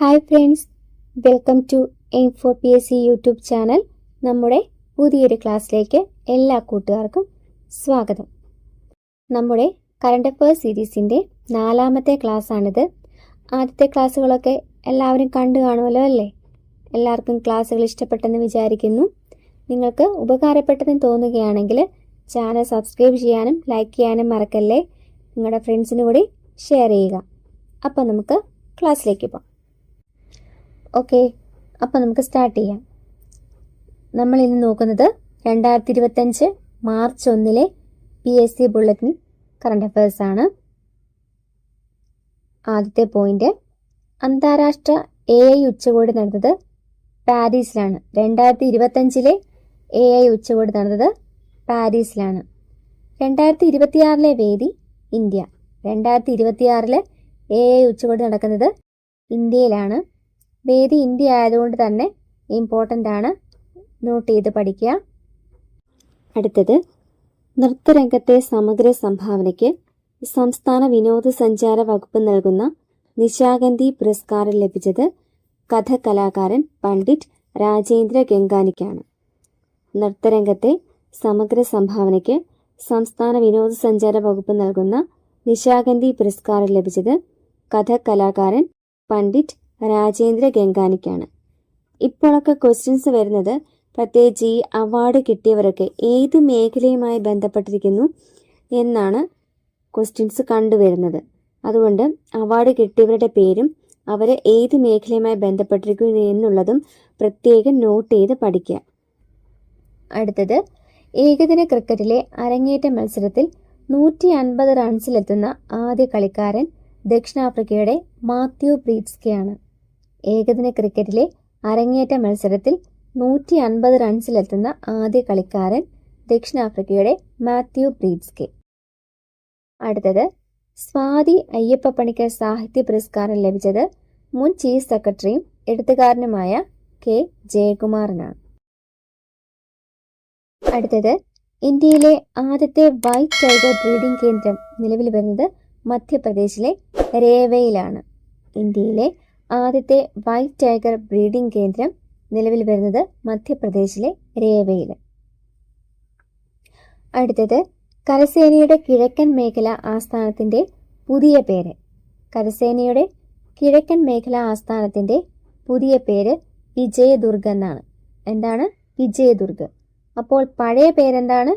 Hi friends welcome to aim for P S C YouTube channel നമ്മുടെ പുതിയൊരു ക്ലാസ്സിലേക്ക് എല്ലാ കൂട്ടുകാർക്കും സ്വാഗതം. നമ്മുടെ കറണ്ട് അഫയേഴ്സ് സീരീസിന്റെ നാലാമത്തെ ക്ലാസ്സാണിത് ആദ്യത്തെ ക്ലാസ്സുകളൊക്കെ എല്ലാവരും കണ്ടു കാണുമല്ലോ അല്ലേ? എല്ലാവർക്കും ക്ലാസ്സുകൾ ഇഷ്ടപ്പെട്ടെന്ന് വിചാരിക്കുന്നു. നിങ്ങൾക്ക് ഉപകാരപ്പെട്ടെന്ന് തോന്നുകയാണെങ്കിൽ ചാനൽ സബ്സ്ക്രൈബ് ചെയ്യാനും ലൈക്ക് ചെയ്യാനും മറക്കല്ലേ? നിങ്ങളുടെ ഫ്രണ്ട്സിനു കൂടി ഷെയർ ചെയ്യുക. അപ്പോൾ നമുക്ക് ക്ലാസ്സിലേക്ക് പോകാം. ഓക്കെ അപ്പോൾ നമുക്ക് സ്റ്റാർട്ട് ചെയ്യാം. നമ്മൾ ഇന്ന് നോക്കുന്നത് രണ്ടായിരത്തി ഇരുപത്തഞ്ച് മാർച്ച് ഒന്നിലെ P S C bulletin current affairs ആണ്. ആദ്യത്തെ പോയിന്റ് അന്താരാഷ്ട്ര എ ഐ ഉച്ചകോടി നടന്നത് പാരീസിലാണ്. രണ്ടായിരത്തി ഇരുപത്തഞ്ചിലെ എ ഐ ഉച്ചകോടി നടന്നത് പാരീസിലാണ്. രണ്ടായിരത്തി ഇരുപത്തിയാറിലെ വേദി ഇന്ത്യ. രണ്ടായിരത്തി ഇരുപത്തിയാറിലെ എ ഐ ഉച്ചകോടി നടക്കുന്നത് ഇന്ത്യയിലാണ്. വേദി ഇന്ത്യ ആയതുകൊണ്ട് തന്നെ ഇമ്പോർട്ടന്റ് ആണ്. നോട്ട് ചെയ്ത് പഠിക്കുക. അടുത്തത് നൃത്തരംഗത്തെ സമഗ്ര സംഭാവനയ്ക്ക് സംസ്ഥാന വിനോദസഞ്ചാര വകുപ്പ് നൽകുന്ന നിശാഗന്ധി പുരസ്കാരം ലഭിച്ചത് കഥ കലാകാരൻ പണ്ഡിറ്റ് രാജേന്ദ്ര ഗംഗാനിക്കാണ്. നൃത്തരംഗത്തെ സമഗ്ര സംഭാവനയ്ക്ക് സംസ്ഥാന വിനോദസഞ്ചാര വകുപ്പ് നൽകുന്ന നിശാഗന്ധി പുരസ്കാരം ലഭിച്ചത് കഥ കലാകാരൻ പണ്ഡിറ്റ് രാജേന്ദ്ര ഗംഗാനിക്കാണ് ഇപ്പോഴൊക്കെ ക്വസ്റ്റ്യൻസ് വരുന്നത് പ്രത്യേകിച്ച് ഈ അവാർഡ് കിട്ടിയവരൊക്കെ ഏത് മേഖലയുമായി ബന്ധപ്പെട്ടിരിക്കുന്നു എന്നാണ് ക്വസ്റ്റ്യൻസ് കണ്ടുവരുന്നത്. അതുകൊണ്ട് അവാർഡ് കിട്ടിയവരുടെ പേരും അവർ ഏത് മേഖലയുമായി ബന്ധപ്പെട്ടിരിക്കുന്നു എന്നുള്ളതും പ്രത്യേകം നോട്ട് ചെയ്ത് പഠിക്കുക. അടുത്തത് ഏകദിന ക്രിക്കറ്റിലെ അരങ്ങേറ്റ മത്സരത്തിൽ നൂറ്റി അൻപത് റൺസിലെത്തുന്ന ആദ്യ കളിക്കാരൻ ദക്ഷിണാഫ്രിക്കയുടെ മാത്യു ബ്രീറ്റ്സ്കെയാണ് ഏകദിന ക്രിക്കറ്റിലെ അരങ്ങേറ്റ മത്സരത്തിൽ നൂറ്റി അൻപത് റൺസിലെത്തുന്ന ആദ്യ കളിക്കാരൻ ദക്ഷിണാഫ്രിക്കയുടെ മാത്യു ബ്രീറ്റ്സ്കെ അടുത്തത് സ്വാതി അയ്യപ്പ പണിക്കർ സാഹിത്യ പുരസ്കാരം ലഭിച്ചത് മുൻ ചീഫ് സെക്രട്ടറിയും എഴുത്തുകാരനുമായ കെ. ജയകുമാറിനാണ്. അടുത്തത് ഇന്ത്യയിലെ ആദ്യത്തെ വൈറ്റ് ടൈഗർ ബ്രീഡിംഗ് കേന്ദ്രം നിലവിൽ വരുന്നത് മധ്യപ്രദേശിലെ രേവയിലാണ്. ഇന്ത്യയിലെ ആദ്യത്തെ വൈറ്റ് ടൈഗർ ബ്രീഡിംഗ് കേന്ദ്രം നിലവിൽ വരുന്നത് മധ്യപ്രദേശിലെ രേവയിൽ അടുത്തത് കരസേനയുടെ കിഴക്കൻ മേഖല ആസ്ഥാനത്തിന്റെ പുതിയ പേര്. കരസേനയുടെ കിഴക്കൻ മേഖല ആസ്ഥാനത്തിന്റെ പുതിയ പേര് വിജയദുർഗ് എന്നാണ്. എന്താണ്? വിജയദുർഗ്. അപ്പോൾ പഴയ പേരെന്താണ്?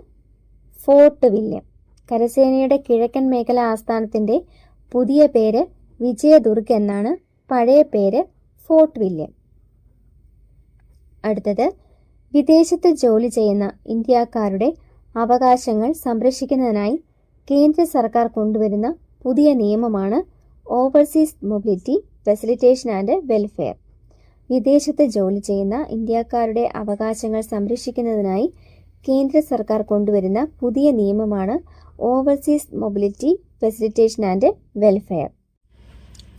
Fort William. കരസേനയുടെ കിഴക്കൻ മേഖല ആസ്ഥാനത്തിന്റെ പുതിയ പേര് വിജയദുർഗ് എന്നാണ് പഴയ പേര് ഫോർട്ട് വില്യം. അടുത്തത് വിദേശത്ത് ജോലി ചെയ്യുന്ന ഇന്ത്യക്കാരുടെ അവകാശങ്ങൾ സംരക്ഷിക്കുന്നതിനായി കേന്ദ്ര സർക്കാർ കൊണ്ടുവരുന്ന പുതിയ നിയമമാണ് overseas mobility facilitation and welfare. വിദേശത്ത് ജോലി ചെയ്യുന്ന ഇന്ത്യക്കാരുടെ അവകാശങ്ങൾ സംരക്ഷിക്കുന്നതിനായി കേന്ദ്ര സർക്കാർ കൊണ്ടുവരുന്ന പുതിയ നിയമമാണ് overseas mobility facilitation and welfare.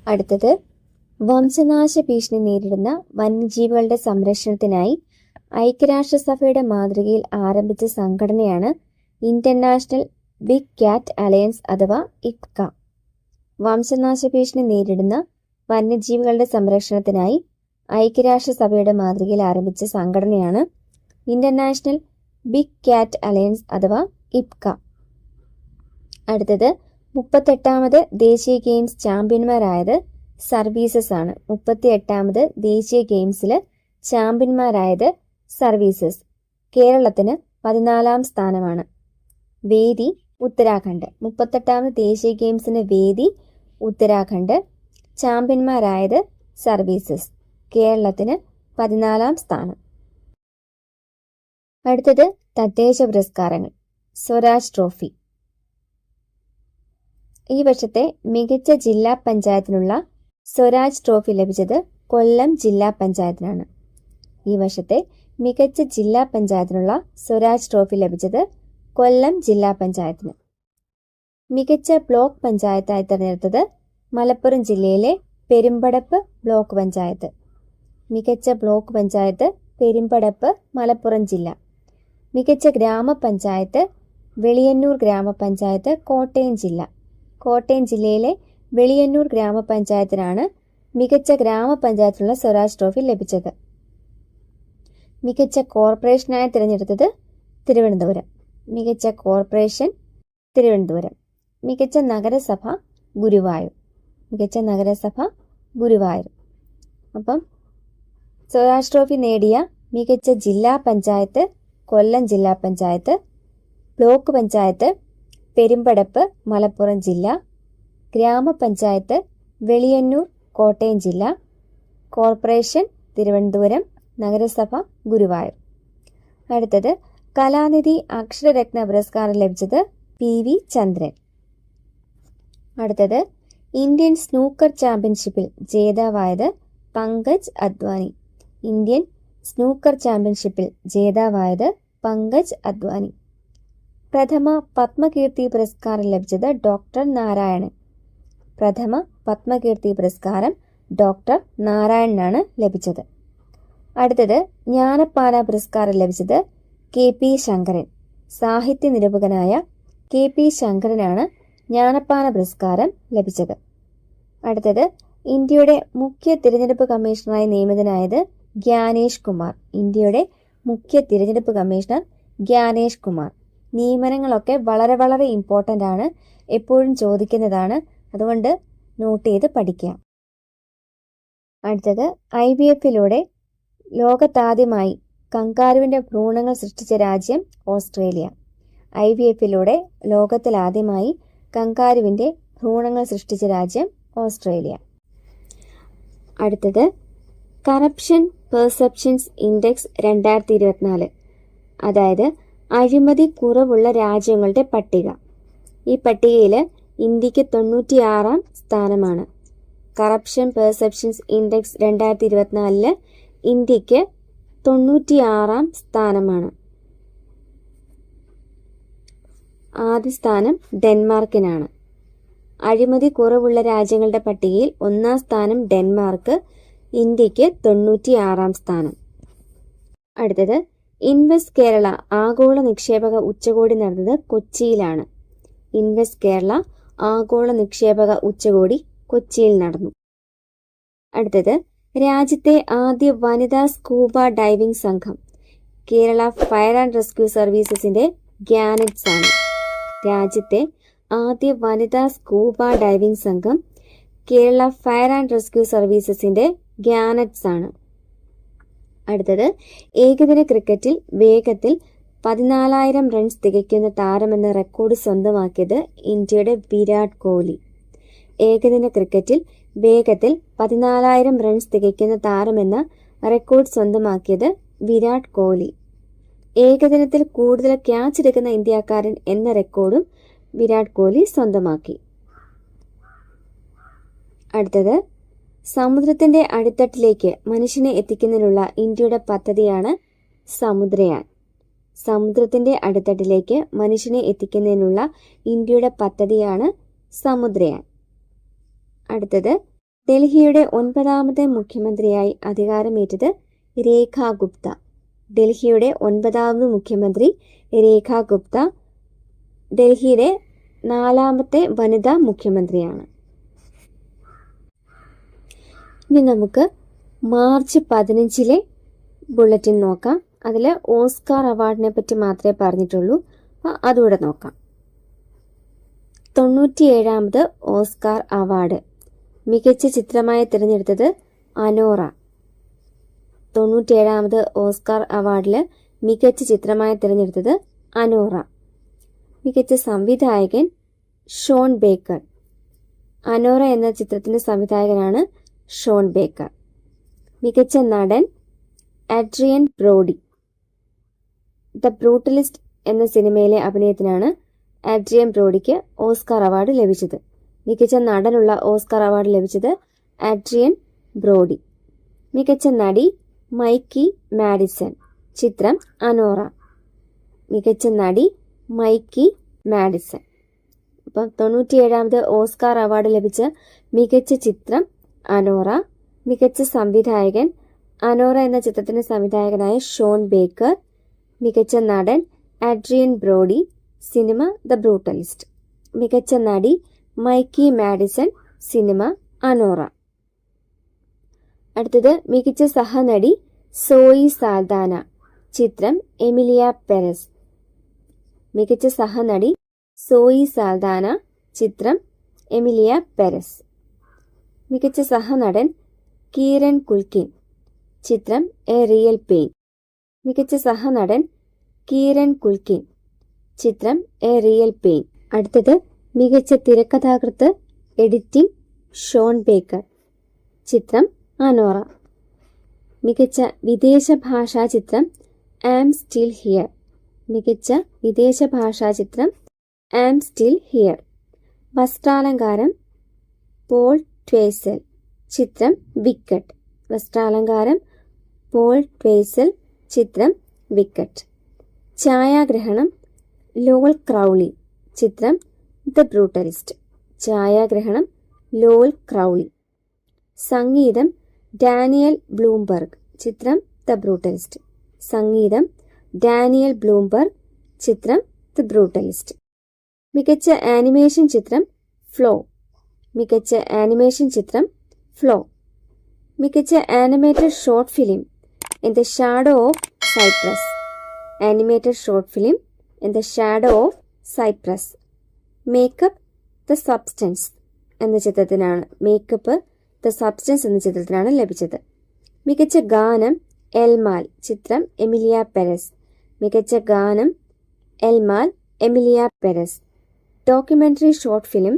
അടുത്തത് വംശനാശ ഭീഷണി നേരിടുന്ന വന്യജീവികളുടെ സംരക്ഷണത്തിനായി ഐക്യരാഷ്ട്രസഭയുടെ മാതൃകയിൽ ആരംഭിച്ച സംഘടനയാണ് ഇന്റർനാഷണൽ ബിഗ് ക്യാറ്റ് അലയൻസ് അഥവാ ഇക്ക വംശനാശ ഭീഷണി നേരിടുന്ന വന്യജീവികളുടെ സംരക്ഷണത്തിനായി ഐക്യരാഷ്ട്രസഭയുടെ മാതൃകയിൽ ആരംഭിച്ച സംഘടനയാണ് ഇന്റർനാഷണൽ ബിഗ് ക്യാറ്റ് അലയൻസ് അഥവാ ഇപ്ക അടുത്തത് മുപ്പത്തെട്ടാമത് ദേശീയ ഗെയിംസ് ചാമ്പ്യന്മാരായത് സർവീസസ് ആണ്. മുപ്പത്തി എട്ടാമത് ദേശീയ ഗെയിംസിൽ ചാമ്പ്യന്മാരായത് സർവീസസ് കേരളത്തിന് പതിനാലാം സ്ഥാനമാണ്. വേദി ഉത്തരാഖണ്ഡ്. മുപ്പത്തെട്ടാമത് ദേശീയ ഗെയിംസിന് വേദി ഉത്തരാഖണ്ഡ് ചാമ്പ്യന്മാരായത് സർവീസസ് കേരളത്തിന് പതിനാലാം സ്ഥാനം. അടുത്തത് തദ്ദേശ പുരസ്കാരങ്ങൾ. സ്വരാജ് ട്രോഫി. ഈ വർഷത്തെ മികച്ച ജില്ലാ പഞ്ചായത്തിനുള്ള സ്വരാജ് ട്രോഫി ലഭിച്ചത് കൊല്ലം ജില്ലാ പഞ്ചായത്തിനാണ്. ഈ വർഷത്തെ മികച്ച ജില്ലാ പഞ്ചായത്തിനുള്ള സ്വരാജ് ട്രോഫി ലഭിച്ചത് കൊല്ലം ജില്ലാ പഞ്ചായത്തിന്. മികച്ച ബ്ലോക്ക് പഞ്ചായത്തായി തിരഞ്ഞെടുത്തത് മലപ്പുറം ജില്ലയിലെ പെരുമ്പടപ്പ് ബ്ലോക്ക് പഞ്ചായത്ത്. മികച്ച ബ്ലോക്ക് പഞ്ചായത്ത് പെരുമ്പടപ്പ് മലപ്പുറം ജില്ല. മികച്ച ഗ്രാമപഞ്ചായത്ത് വെളിയന്നൂർ ഗ്രാമപഞ്ചായത്ത് കോട്ടയം ജില്ല. കോട്ടയം ജില്ലയിലെ വെളിയന്നൂർ ഗ്രാമപഞ്ചായത്തിനാണ് മികച്ച ഗ്രാമപഞ്ചായത്തിനുള്ള സ്വരാജ് ട്രോഫി ലഭിച്ചത്. മികച്ച കോർപ്പറേഷനായി തിരഞ്ഞെടുത്തത് തിരുവനന്തപുരം. മികച്ച കോർപ്പറേഷൻ തിരുവനന്തപുരം. മികച്ച നഗരസഭ ഗുരുവായൂർ. മികച്ച നഗരസഭ ഗുരുവായൂർ. അപ്പം സ്വരാജ് ട്രോഫി നേടിയ മികച്ച ജില്ലാ പഞ്ചായത്ത് കൊല്ലം ജില്ലാ പഞ്ചായത്ത് ബ്ലോക്ക് പഞ്ചായത്ത് പെരുമ്പടപ്പ് മലപ്പുറം ജില്ല ഗ്രാമപഞ്ചായത്ത് വെളിയന്നൂർ കോട്ടയം ജില്ല കോർപ്പറേഷൻ തിരുവനന്തപുരം നഗരസഭ ഗുരുവായൂർ. അടുത്തത് കലാനിധി അക്ഷരരത്ന പുരസ്കാരം ലഭിച്ചത് പി വി ചന്ദ്രൻ. അടുത്തത് ഇന്ത്യൻ സ്നൂക്കർ ചാമ്പ്യൻഷിപ്പിൽ ജേതാവായത് പങ്കജ് അദ്വാനി. ഇന്ത്യൻ സ്നൂക്കർ ചാമ്പ്യൻഷിപ്പിൽ ജേതാവായത് പങ്കജ് അദ്വാനി. പ്രഥമ പത്മകീർത്തി പുരസ്കാരം ലഭിച്ചത് ഡോക്ടർ നാരായണൻ. പ്രഥമ പത്മകീർത്തി പുരസ്കാരം ഡോക്ടർ നാരായണനാണ് ലഭിച്ചത്. അടുത്തത് ജ്ഞാനപ്പാല പുരസ്കാരം ലഭിച്ചത് കെ. പി. ശങ്കരൻ. സാഹിത്യ നിരൂപകനായ കെ. പി. ശങ്കരനാണ് ജ്ഞാനപ്പാല പുരസ്കാരം ലഭിച്ചത്. അടുത്തത് ഇന്ത്യയുടെ മുഖ്യ തിരഞ്ഞെടുപ്പ് കമ്മീഷണറായി നിയമിതനായത് ഗ്യാനേഷ് കുമാർ. ഇന്ത്യയുടെ മുഖ്യ തിരഞ്ഞെടുപ്പ് കമ്മീഷണർ ഗ്യാനേഷ് കുമാർ. നിയമനങ്ങളൊക്കെ വളരെ വളരെ ഇമ്പോർട്ടന്റ് ആണ്. എപ്പോഴും ചോദിക്കുന്നതാണ് അതുകൊണ്ട് നോട്ട് ചെയ്ത് പഠിക്കാം അടുത്തത് ഐ ബി എഫിലൂടെ ലോകത്താദ്യമായി കങ്കാരുവിന്റെ ഭ്രൂണങ്ങൾ സൃഷ്ടിച്ച രാജ്യം ഓസ്ട്രേലിയ. ഐ ബി എഫിലൂടെ ലോകത്തിലാദ്യമായി കങ്കാരുവിന്റെ ഭ്രൂണങ്ങൾ സൃഷ്ടിച്ച രാജ്യം ഓസ്ട്രേലിയ. അടുത്തത് കറപ്ഷൻ പെർസെപ്ഷൻസ് ഇൻഡെക്സ് രണ്ടായിരത്തി ഇരുപത്തിനാല് അതായത് അഴിമതി കുറവുള്ള രാജ്യങ്ങളുടെ പട്ടിക. ഈ പട്ടികയിൽ ഇന്ത്യയ്ക്ക് തൊണ്ണൂറ്റിയാറാം സ്ഥാനമാണ്. കറപ്ഷൻ പെർസെപ്ഷൻസ് ഇൻഡെക്സ് രണ്ടായിരത്തി ഇരുപത്തിനാലിൽ ഇന്ത്യയ്ക്ക് തൊണ്ണൂറ്റിയാറാം സ്ഥാനമാണ്. ആദ്യ സ്ഥാനം ഡെൻമാർക്കിനാണ്. അഴിമതി കുറവുള്ള രാജ്യങ്ങളുടെ പട്ടികയിൽ ഒന്നാം സ്ഥാനം ഡെൻമാർക്ക് ഇന്ത്യയ്ക്ക് തൊണ്ണൂറ്റിയാറാം സ്ഥാനം. അടുത്തത് ഇൻവെസ്റ്റ് കേരള ആഗോള നിക്ഷേപക ഉച്ചകോടി നടന്നത് കൊച്ചിയിലാണ്. ഇൻവെസ്റ്റ് കേരള ആഗോള നിക്ഷേപക ഉച്ചകോടി കൊച്ചിയിൽ നടന്നു. അടുത്തത് രാജ്യത്തെ ആദ്യ വനിതാ സ്കൂബ ഡൈവിംഗ് സംഘം കേരള ഫയർ ആൻഡ് റെസ്ക്യൂ സർവീസസിന്റെ ഗ്യാനറ്റ്സ് ആണ്. രാജ്യത്തെ ആദ്യ വനിതാ സ്കൂബ ഡൈവിംഗ് സംഘം കേരള ഫയർ ആൻഡ് റെസ്ക്യൂ സർവീസസിന്റെ ഗ്യാനറ്റ്സ് ആണ്. അടുത്തത് ഏകദിന ക്രിക്കറ്റിൽ വേഗത്തിൽ പതിനാലായിരം റൺസ് തികയ്ക്കുന്ന താരമെന്ന റെക്കോർഡ് സ്വന്തമാക്കിയത് ഇന്ത്യയുടെ വിരാട് കോഹ്ലി. ഏകദിന ക്രിക്കറ്റിൽ വേഗത്തിൽ പതിനാലായിരം റൺസ് തികയ്ക്കുന്ന താരമെന്ന റെക്കോർഡ് സ്വന്തമാക്കിയത് വിരാട് കോഹ്ലി. ഏകദിനത്തിൽ കൂടുതൽ ക്യാച്ച് എടുക്കുന്ന ഇന്ത്യക്കാരൻ എന്ന റെക്കോർഡും വിരാട് കോഹ്ലി സ്വന്തമാക്കി. അടുത്തത് സമുദ്രത്തിന്റെ അടിത്തട്ടിലേക്ക് മനുഷ്യനെ എത്തിക്കുന്നതിനുള്ള ഇന്ത്യയുടെ പദ്ധതിയാണ് സമുദ്രയാൻ. സമുദ്രത്തിന്റെ അടുത്തട്ടിലേക്ക് മനുഷ്യനെ എത്തിക്കുന്നതിനുള്ള ഇന്ത്യയുടെ പദ്ധതിയാണ് സമുദ്രയാൻ. അടുത്തത് ഡൽഹിയുടെ ഒൻപതാമത്തെ മുഖ്യമന്ത്രിയായി അധികാരമേറ്റത് രേഖ ഗുപ്ത. ഡൽഹിയുടെ ഒൻപതാമത് മുഖ്യമന്ത്രി രേഖ ഗുപ്ത ഡൽഹിയിലെ നാലാമത്തെ വനിതാ മുഖ്യമന്ത്രിയാണ്. ഇനി നമുക്ക് മാർച്ച് പതിനഞ്ചിലെ ബുള്ളറ്റിൻ നോക്കാം. അതിൽ ഓസ്കാർ അവാർഡിനെ പറ്റി മാത്രമേ പറഞ്ഞിട്ടുള്ളൂ. അപ്പോൾ അതുകൂടെ നോക്കാം. തൊണ്ണൂറ്റിയേഴാമത് ഓസ്കാർ അവാർഡ്. മികച്ച ചിത്രമായി തിരഞ്ഞെടുത്തത് അനോറ. തൊണ്ണൂറ്റിയേഴാമത് ഓസ്കാർ അവാർഡിൽ മികച്ച ചിത്രമായി തിരഞ്ഞെടുത്തത് അനോറ. മികച്ച സംവിധായകൻ ഷോൺ ബേക്കർ. അനോറ എന്ന ചിത്രത്തിന്റെ സംവിധായകനാണ് ഷോൺ ബേക്കർ. മികച്ച നടൻ അഡ്രിയൻ ബ്രോഡി. ദ ബ്രൂട്ടലിസ്റ്റ് എന്ന സിനിമയിലെ അഭിനയത്തിനാണ് ആഡ്രിയൻ ബ്രോഡിക്ക് ഓസ്കാർ അവാർഡ് ലഭിച്ചത്. മികച്ച നടനുള്ള ഓസ്കാർ അവാർഡ് ലഭിച്ചത് ആഡ്രിയൻ ബ്രോഡി. മികച്ച നടി മൈക്കി മാഡിസൺ. ചിത്രം അനോറ. മികച്ച നടി മൈക്കി മാഡിസൺ. അപ്പം തൊണ്ണൂറ്റിയേഴാമത് ഓസ്കാർ അവാർഡ് ലഭിച്ച മികച്ച ചിത്രം അനോറ. മികച്ച സംവിധായകൻ അനോറ എന്ന ചിത്രത്തിന്റെ സംവിധായകനായ ഷോൺ ബേക്കർ. മികച്ച നടൻ Adrien Brody cinema the Brutalist. മികച്ച നടി മൈക്കി മാഡിസൺ സിനിമ അനോറ. അടുത്തത് മികച്ച സഹനടി സോയി സാൽദാന. ചിത്രം എമിലിയ പെരസ്. മികച്ച സഹനടി സോയി സാൽദാന. ചിത്രം എമിലിയ പെരസ്. മികച്ച സഹനടൻ കീരൻ കുൽക്കിൻ. ചിത്രം എ റിയൽ പെയിൻ. മികച്ച സഹനടൻ കീരൻ കുൽക്കിൻ. ചിത്രം എ റിയൽ പെയിൻ. അടുത്തത് മികച്ച തിരക്കഥാകൃത്ത് എഡിറ്റിംഗ് ഷോൺ ബേക്കർ. ചിത്രം അനോറ. മികച്ച വിദേശ ഭാഷാ ചിത്രം ആം സ്റ്റിൽ ഹിയർ. മികച്ച വിദേശ ഭാഷാ ചിത്രം ആം സ്റ്റിൽ ഹിയർ. വസ്ത്രാലങ്കാരം പോൾ ട്വേസൽ. ചിത്രം വിക്കറ്റ് വസ്ത്രാലങ്കാരം പോൾ ട്വേസൽ ചിത്രം വിക്കറ്റ് ഛായാഗ്രഹണം ലോവൽ ക്രൗളി. ചിത്രം ദ ബ്രൂട്ടലിസ്റ്റ്. ഛായാഗ്രഹണം ലോവൽ ക്രൗളി. സംഗീതം ഡാനിയൽ ബ്ലൂംബർഗ്. ചിത്രം ദ ബ്രൂട്ടലിസ്റ്റ്. സംഗീതം ഡാനിയൽ ബ്ലൂംബർഗ്. ചിത്രം ദ ബ്രൂട്ടലിസ്റ്റ്. മികച്ച ആനിമേഷൻ ചിത്രം ഫ്ലോ. മികച്ച ആനിമേഷൻ ചിത്രം ഫ്ലോ. മികച്ച animated short film in the shadow of cypress animated short film in the shadow of cypress makeup the substance എന്ന ചിത്രത്തിനാണ്. മേക്കപ്പ് ദ സബ്സ്റ്റൻസ് എന്ന ചിത്രത്തിനാണ് ലഭിച്ചത്. മികച്ച ഗാനം എൽമാൽ. ചിത്രം എമിലിയ പെരസ്. മികച്ച ഗാനം El Mal Emilia Perez. Documentary short film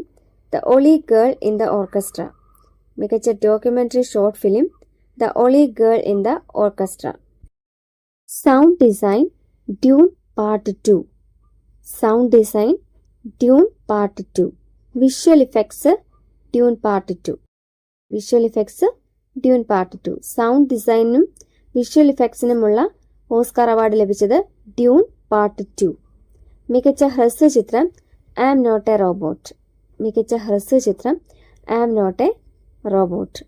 the only girl in the orchestra മികച്ച documentary short film the only girl in the orchestra. Sound design Dune part two. Sound design Dune part two. Visual effects Dune part two. Visual effects Dune part two. Sound ഡിസൈനിനും വിഷ്വൽ ഇഫക്ട്സിനുമുള്ള Oscar award ലഭിച്ചത് Dune part two. മികച്ച ഹ്രസ്വ ചിത്രം I'm not a robot. മികച്ച ഹ്രസ്വ ചിത്രം ആം നോട്ട് എ റോബോട്ട്.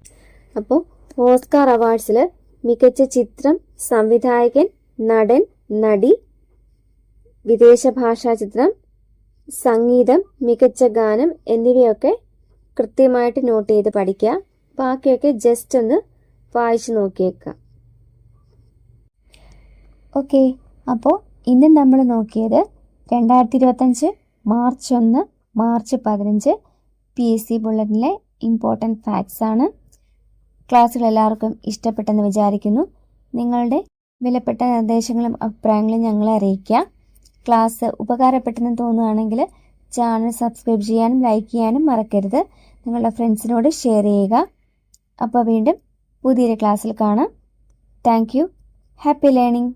അപ്പോൾ ഓസ്കാർ അവാർഡ്സിൽ മികച്ച ചിത്രം സംവിധായകൻ നടൻ നടി വിദേശ ഭാഷാ ചിത്രം സംഗീതം മികച്ച ഗാനം എന്നിവയൊക്കെ കൃത്യമായിട്ട് നോട്ട് ചെയ്ത് പഠിക്കുക. ബാക്കിയൊക്കെ ജസ്റ്റ് ഒന്ന് വായിച്ചു നോക്കിയേക്കാം ഓക്കെ അപ്പോൾ ഇന്ന് നമ്മൾ നോക്കിയത് രണ്ടായിരത്തി ഇരുപത്തഞ്ച് മാർച്ച് ഒന്ന് മാർച്ച് പതിനഞ്ച് പി എസ് സി ബുള്ളറ്റിലെ ഇമ്പോർട്ടന്റ് ഫാക്ട്സ് ആണ്. ക്ലാസ്സുകൾ എല്ലാവർക്കും ഇഷ്ടപ്പെട്ടെന്ന് വിചാരിക്കുന്നു. നിങ്ങളുടെ വിലപ്പെട്ട നിർദ്ദേശങ്ങളും അഭിപ്രായങ്ങളും ഞങ്ങളെ അറിയിക്കുക. ക്ലാസ് ഉപകാരപ്പെട്ടെന്ന് തോന്നുകയാണെങ്കിൽ ചാനൽ സബ്സ്ക്രൈബ് ചെയ്യാനും ലൈക്ക് ചെയ്യാനും മറക്കരുത്. നിങ്ങളുടെ ഫ്രണ്ട്സിനോട് ഷെയർ ചെയ്യുക. അപ്പോൾ വീണ്ടും പുതിയൊരു ക്ലാസ്സിൽ കാണാം. Thank happy learning.